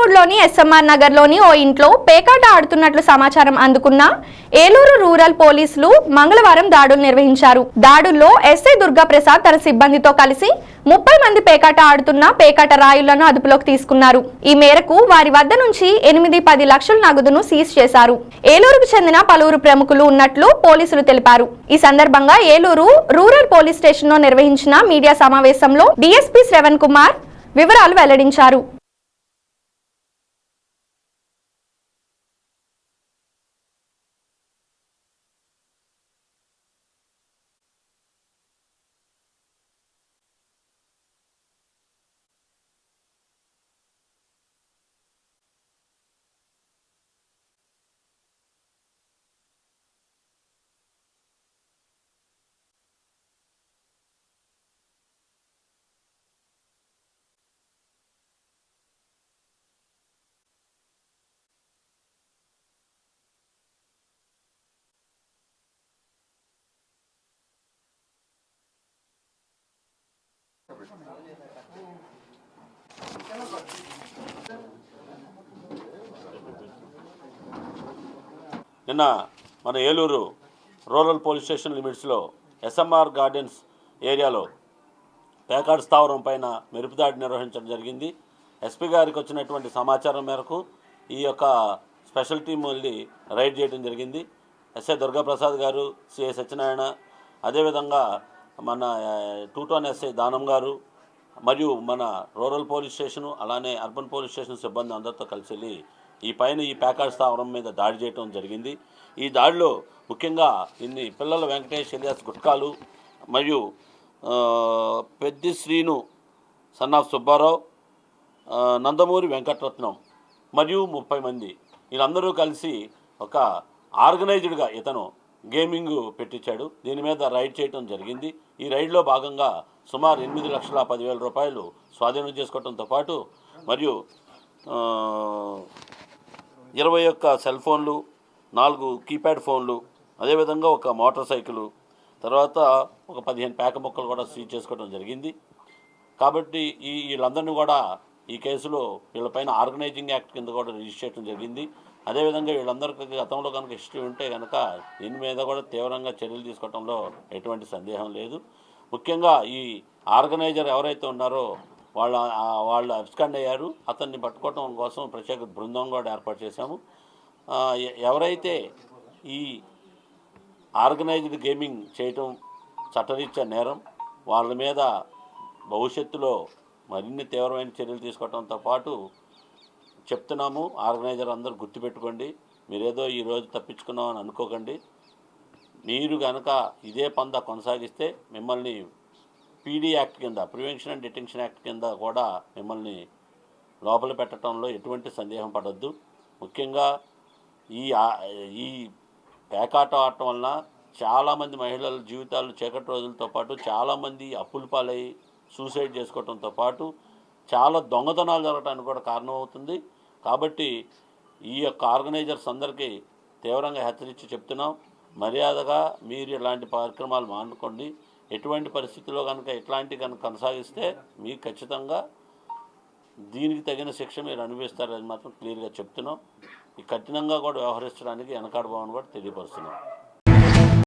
నందమూరులోని SMR నగర్లోని ఓ ఇంట్లో పేకాట ఆడుతున్నట్లు సమాచారం అందుకున్న ఏలూరు రూరల్ పోలీసులు మంగళవారం దాడులు నిర్వహించారు. దాడుల్లో ఎస్ఐ దుర్గా ప్రసాద్ తన సిబ్బందితో కలిసి ముప్పై మంది పేకాట ఆడుతున్న పేకాట రాయులను అదుపులోకి తీసుకున్నారు. ఈ మేరకు వారి వద్ద నుంచి ఎనిమిది పది లక్షల నగదును సీజ్ చేశారు. ఏలూరుకు చెందిన పలువురు ప్రముఖులు ఉన్నట్లు పోలీసులు తెలిపారు. ఈ సందర్భంగా ఏలూరు రూరల్ పోలీస్ స్టేషన్లో నిర్వహించిన మీడియా సమావేశంలో డిఎస్పీ శ్రవణ్ కుమార్ వివరాలు వెల్లడించారు. నిన్న మన ఏలూరు రూరల్ పోలీస్ స్టేషన్ లిమిట్స్లో ఎస్ఎంఆర్ గార్డెన్స్ ఏరియాలో పేకాడ్ స్థావరం పైన మెరుపుదాడి నిర్వహించడం జరిగింది. ఎస్పీ గారికి వచ్చినటువంటి సమాచారం మేరకు ఈ యొక్క స్పెషల్ టీం వెళ్ళి రైడ్ చేయడం జరిగింది. ఎస్ఐ దుర్గాప్రసాద్ గారు సిఐ సత్యనారాయణ అదేవిధంగా మన ఆ, టూ ఎస్ఐ దానం గారు మరియు మన రూరల్ పోలీస్ స్టేషను అలానే అర్బన్ పోలీస్ స్టేషన్ సిబ్బంది అందరితో కలిసి వెళ్ళి ఈ పైన ఈ ప్యాకాడ్ స్థావరం మీద దాడి చేయడం జరిగింది. ఈ దాడిలో ముఖ్యంగా ఇన్ని పిల్లల వెంకటేష్ ఇలియాస్ గుట్కాలు మరియు పెద్ది శ్రీను ఆఫ్ సుబ్బారావు నందమూరి వెంకటరత్నం మరియు ముప్పై మంది. వీళ్ళందరూ కలిసి ఒక ఆర్గనైజ్డ్గా ఇతను గేమింగ్ పెట్టించాడు. దీని మీద రైడ్ చేయడం జరిగింది. ఈ రైడ్లో భాగంగా సుమారు ఎనిమిది లక్షల పదివేల రూపాయలు స్వాధీనం చేసుకోవడంతో పాటు మరియు ఇరవై ఒక్క సెల్ ఫోన్లు నాలుగు కీప్యాడ్ ఫోన్లు అదేవిధంగా ఒక మోటార్ సైకిల్ తర్వాత ఒక పదిహేను పేక ముక్కలు కూడా సీజ్ చేసుకోవడం జరిగింది. కాబట్టి ఈ వీళ్ళందరినీ కూడా ఈ కేసులో వీళ్ళపైన ఆర్గనైజింగ్ యాక్ట్ కింద కూడా రిజిస్టర్ చేయడం జరిగింది. అదేవిధంగా వీళ్ళందరికీ గతంలో కనుక హిస్టరీ ఉంటే కనుక దీని మీద కూడా తీవ్రంగా చర్యలు తీసుకోవడంలో ఎటువంటి సందేహం లేదు. ముఖ్యంగా ఈ ఆర్గనైజర్ ఎవరైతే ఉన్నారో వాళ్ళ వాళ్ళు అబ్స్కాండ్ అయ్యారు. అతన్ని పట్టుకోవడం కోసం ప్రత్యేక బృందం కూడా ఏర్పాటు చేశాము. ఎవరైతే ఈ ఆర్గనైజ్డ్ గేమింగ్ చేయటం చట్టరీత్యా నేరం వాళ్ళ మీద భవిష్యత్తులో మరిన్ని తీవ్రమైన చర్యలు తీసుకోవడంతో పాటు చెప్తున్నాము ఆర్గనైజర్ అందరూ గుర్తుపెట్టుకోండి మీరేదో ఈరోజు తప్పించుకున్నామని అనుకోకండి. మీరు కనుక ఇదే పంద కొనసాగిస్తే మిమ్మల్ని పీడీ యాక్ట్ కింద ప్రివెన్షన్ అండ్ డిటెన్షన్ యాక్ట్ కింద కూడా మిమ్మల్ని లోపల పెట్టడంలో ఎటువంటి సందేహం పడద్దు. ముఖ్యంగా ఈ ఈ పేకాట ఆడటం వలన చాలామంది మహిళల జీవితాలు చీకటి రోజులతో పాటు చాలామంది అప్పుల పాలై సూసైడ్ చేసుకోవడంతో పాటు చాలా దొంగతనాలు జరగడానికి కూడా కారణమవుతుంది. కాబట్టి ఈ యొక్క ఆర్గనైజర్స్ అందరికీ తీవ్రంగా హెచ్చరించి చెప్తున్నాం. మర్యాదగా మీరు ఇలాంటి కార్యక్రమాలు మానుకోండి. ఎటువంటి పరిస్థితుల్లో కనుక ఇట్లాంటి కనుక కొనసాగిస్తే మీకు ఖచ్చితంగా దీనికి తగిన శిక్ష మీరు అనుభవిస్తారని మాత్రం క్లియర్గా చెప్తున్నాం. ఈ కఠినంగా కూడా వ్యవహరించడానికి వెనకాడబోమని కూడా తెలియపరుస్తున్నాం.